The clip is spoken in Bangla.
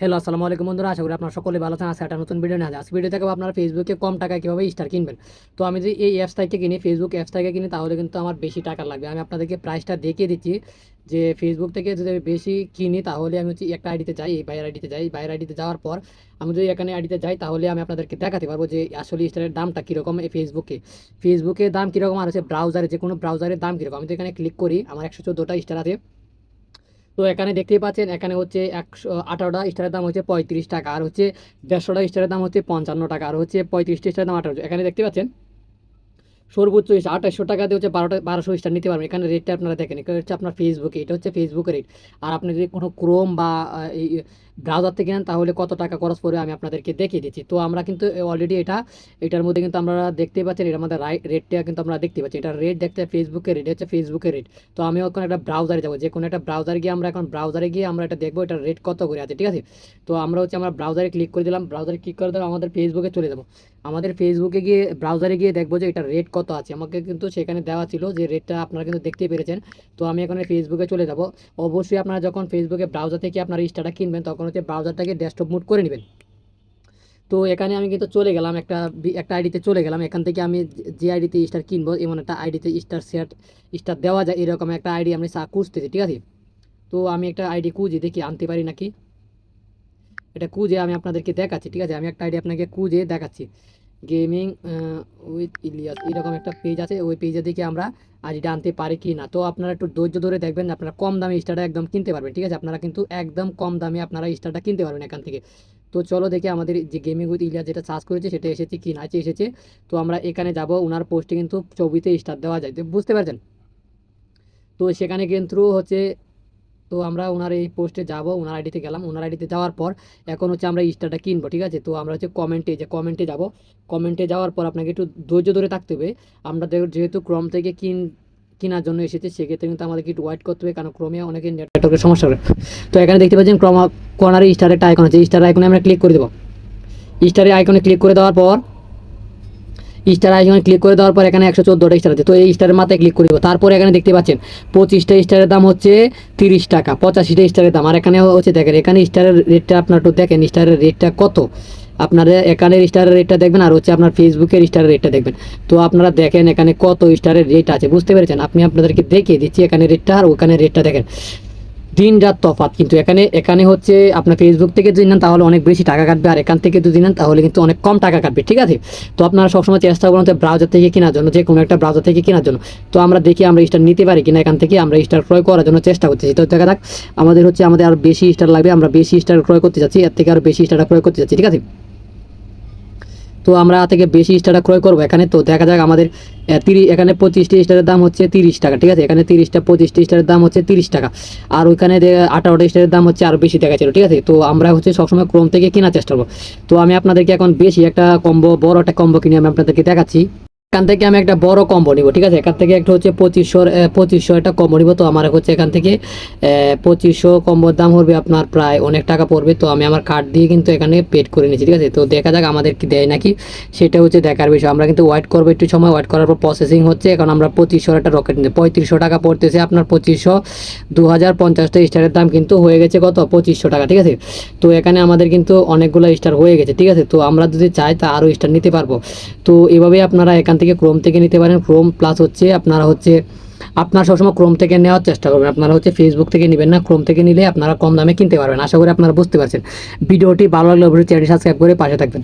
হ্যালো আসসালামু আলাইকুম বন্ধুরা, আশা করি আপনারা সকলে ভালো আছেন। আজকে একটা নতুন ভিডিও নিয়ে আসে আজকে ভিডিও থেকে আপনারা ফেসবুকে কম টাকায় কীভাবে স্টার কিনবেন। তো আমি যদি এই অ্যাপস থেকে কিনি ফেসবুক অ্যাপস থেকে কিনি, তাহলে কিন্তু আমার বেশি টাকা লাগবে। আমি আপনাদেরকে প্রাইসটা দেখিয়ে দিচ্ছি যে ফেসবুক থেকে যদি আমি বেশি কিনি, তাহলে আমি হচ্ছে একটা আইডিতে যাই, এই বাইরের আইডিতে যাই। বাইরের আইডিতে যাওয়ার পর আমি যদি এখানে আইডিতে যাই, তাহলে আমি আপনাদেরকে দেখাতে পারব যে আসলে স্টারের দামটা কীরকম এই ফেসবুকে ফেসবুকে দাম কীরকম আর হচ্ছে ব্রাউজারে যে কোনো ব্রাউজারের দাম কীরকম। আমি তো এখানে ক্লিক করি, আমার একশো চোদ্দোটা স্টার আছে। তো এখানে দেখতেই পাচ্ছেন, এখানে হচ্ছে একশো আঠারোটা স্টারের দাম হচ্ছে পঁয়ত্রিশ টাকা, আর হচ্ছে দেড়শোটা স্টারের দাম হচ্ছে পঞ্চান্ন টাকা, আর হচ্ছে পঁয়ত্রিশটা স্টারের দাম আঠারো এখানে দেখতে পাচ্ছেন সর্বোচ্চ আঠাশশো টাকা দিয়ে হচ্ছে বারোটা বারোশো স্টার নিতে পারবেন। এখানে রেটটা আপনারা দেখেন, এটা হচ্ছে আপনার ফেসবুকে এটা হচ্ছে ফেসবুকের রেট আর আপনি যদি কোনো ক্রোম বা এই ব্রাউজার থেকে নেন, তাহলে কত টাকা খরচ পড়বে আমি আপনাদেরকে দেখিয়ে দিচ্ছি। তো আমরা কিন্তু অলরেডি এটা, এটার মধ্যে কিন্তু আমরা দেখতে পাচ্ছেন, এটার মধ্যে রেটটা কিন্তু আমরা দেখতে পাচ্ছি। এটা রেট দেখতে ফেসবুকের রেট হচ্ছে ফেসবুকের রেট তো আমি এখন একটা ব্রাউজারে যাব, যে কোনো একটা ব্রাউজারে গিয়ে আমরা এখন ব্রাউজারে গিয়ে আমরা এটা দেখব, এটার রেট কত করে আছে, ঠিক আছে? তো আমরা হচ্ছে আমরা ব্রাউজারে ক্লিক করে দিলাম ব্রাউজারে ক্লিক করে দিলাম, আমাদের ফেসবুকে চলে যাব। আমাদের ফেসবুকে গিয়ে ব্রাউজারে গিয়ে দেখব যে এটার রেট কত আছে। আমাকে কিন্তু সেখানে দেওয়া ছিল যে রেটটা আপনারা কিন্তু দেখতেই পেরেছেন। তো আমি এখন ফেসবুকে চলে যাব। অবশ্যই আপনারা যখন ফেসবুকে ব্রাউজার থেকে আপনারা স্টারটা কিনবেন, তখন হচ্ছে ব্রাউজারটাকে ডেস্কটপ মুড করে নেবেন। তো এখানে আমি কিন্তু চলে গেলাম একটা একটা আইডিতে চলে গেলাম। এখান থেকে আমি যে আইডিতে স্টার কিনবো, এমন একটা আইডিতে স্টার সেট স্টার দেওয়া যায়, এরকম একটা আইডি আমি খুঁজতেছি, ঠিক আছে? তো আমি একটা আইডি খুঁজি, দেখি আনতে পারি নাকি? এটা খুঁজে আমি আপনাদেরকে দেখাচ্ছি, ঠিক আছে? আমি একটা আইডি আপনাকে খুঁজে দেখাচ্ছি। গেমিং উইথ ইলিয়াস এরকম একটা পেজ আছে, ওই পেজে দিকে আমরা আইডিটা আনতে পারি কি না। তো আপনারা একটু ধৈর্য ধরে দেখবেন, আপনারা কম দামে স্টারটা একদম কিনতে পারবেন, ঠিক আছে? আপনারা কিন্তু একদম কম দামে আপনারা স্টারটা কিনতে পারবেন এখান থেকে। তো চলো দেখি আমাদের যে গেমিং উইথ ইলিয়াস যেটা সার্চ করেছে, সেটা এসেছে কি না? এসেছে। তো আমরা এখানে যাব, ওনার পোস্টে কিন্তু ছবিতে স্টার দেওয়া যায়। বুঝতে পারছেন? তো সেখানে কিন্তু হচ্ছে তো আমরা ওনার এই পোস্টে যাব, ওনার আইডিতে গেলাম। ওনার আইডিতে যাওয়ার পর এখন হচ্ছে আমরা স্টারটা কিনবো, ঠিক আছে? তো আমরা হচ্ছে কমেন্টে যে কমেন্টে যাব। কমেন্টে যাওয়ার পর আপনাকে একটু ধৈর্য ধরে থাকতে হবে। আমরা যেহেতু ক্রম থেকে কিন, কেনার জন্য এসেছে, সেক্ষেত্রে কিন্তু আমাদেরকে একটু ওয়েট করতে হবে, কারণ ক্রমে অনেকে নেটওয়ার্কের সমস্যা হবে তো এখানে দেখতে পাচ্ছেন ক্রম কর্নারে স্টারের একটা আইকন আছে। স্টার আইকনে আমরা ক্লিক করে দেবো। স্টারের আইকনে ক্লিক করে দেওয়ার পর স্টার আইকনে ক্লিক করে দেওয়ার পর এখানে একশো চোদ্দোটা স্টার আছে। তো এই স্টারের মাথায় ক্লিক করে দেবো। তারপরে এখানে দেখতে পাচ্ছেন, পঁচিশটা স্টারের দাম হচ্ছে তিরিশ টাকা, পঁচাশিটা স্টারের দাম। আর এখানে হচ্ছে দেখেন, এখানে স্টারের রেটটা আপনার একটু দেখেন স্টারের রেটটা কত? আপনারা এখানের স্টারের রেটটা দেখবেন আর হচ্ছে আপনার ফেসবুকের স্টারের রেটটা দেখবেন। তো আপনারা দেখেন এখানে কত স্টারের রেট আছে, বুঝতে পেরেছেন? আপনি আপনাদেরকে দেখিয়ে দিচ্ছি এখানে রেটটা আর ওখানে রেটটা দেখেন। দিন রাত তফাৎ। কিন্তু এখানে এখানে হচ্ছে আপনার ফেসবুক থেকে যদি নেন তাহলে অনেক বেশি টাকা কাটবে। আর এখান থেকে যদি নেন তাহলে কিন্তু অনেক কম টাকা কাটবে, ঠিক আছে? তো আপনারা সবসময় চেষ্টা করুন যে ব্রাউজার থেকে কেনার জন্য, যে কোনো একটা ব্রাউজার থেকে কেনার জন্য। তো আমরা দেখি আমরা স্টার নিতে পারি কিনা এখান থেকে, আমরা স্টার ক্রয় করার জন্য চেষ্টা করতেছি। তো দেখা যাক, আমাদের হচ্ছে আমাদের আরও বেশি স্টার লাগবে, আমরা বেশি স্টার ক্রয় করতে যাচ্ছি, এর থেকে আরও বেশি স্টার ক্রয় করতে যাচ্ছি, ঠিক আছে? তো আমরা থেকে বেশি স্টারটা ক্রয় করব। এখানে তো দেখা যাক আমাদের তিরিশ এখানে পঁচিশটি স্টারের দাম হচ্ছে তিরিশ টাকা, ঠিক আছে? এখানে তিরিশটা, পঁচিশটি স্টারের দাম হচ্ছে তিরিশ টাকা। আর ওইখানে আঠারোটা স্টারের দাম হচ্ছে আরও বেশি দেখাচ্ছিল, ঠিক আছে? তো আমরা হচ্ছে সবসময় ক্রোম থেকে কেনার চেষ্টা করব। তো আমি আপনাদেরকে এখন বেশি একটা কম্বো, বড় একটা কম্বো কিনে আমি আপনাদেরকে দেখাচ্ছি। এখান থেকে আমি একটা বড় কম্বো নিব, ঠিক আছে? এখান থেকে একটা হচ্ছে পঁচিশশো পঁচিশশো একটা কম্বো নিব। তো আমার হচ্ছে এখান থেকে পঁচিশশো কম্বোর দাম পড়বে আপনার প্রায় অনেক টাকা পড়বে। তো আমি আমার কার্ড দিয়ে কিন্তু এখানে পেড করে নিয়েছি ঠিক আছে? তো দেখা যাক আমাদের কি দেয় নাকি। সেটা হচ্ছে দেখার বিষয়। আমরা কিন্তু ওয়েট করব একটু সময়। ওয়েট করার পর প্রসেসিং হচ্ছে। এখন আমরা পঁচিশশোর একটা রকেট নিতে পঁয়ত্রিশশো টাকা পড়তেছে আপনার পঁচিশশো। দু হাজার পঞ্চাশটা স্টারের দাম কিন্তু হয়ে গেছে কত? পঁচিশশো টাকা, ঠিক আছে? তো এখানে আমাদের কিন্তু অনেকগুলো স্টার হয়ে গেছে, ঠিক আছে? তো আমরা যদি চাই তা আরও স্টার নিতে পারব। তো এভাবেই আপনারা এখান থেকে ক্রোম থেকে নিতে পারেন। ক্রোম প্লাস হচ্ছে আপনারা হচ্ছে, আপনারা সবসময় ক্রোম থেকে নেওয়ার চেষ্টা করবেন। আপনারা হচ্ছে ফেসবুক থেকে নেবেন না, ক্রোম থেকে নিলে আপনারা কম দামে কিনতে পারবেন। আশা করি আপনারা বুঝতে পারছেন। ভিডিওটি ভালো লাগলে অবশ্যই চ্যানেলটি সাবস্ক্রাইব করে পাশে থাকবেন।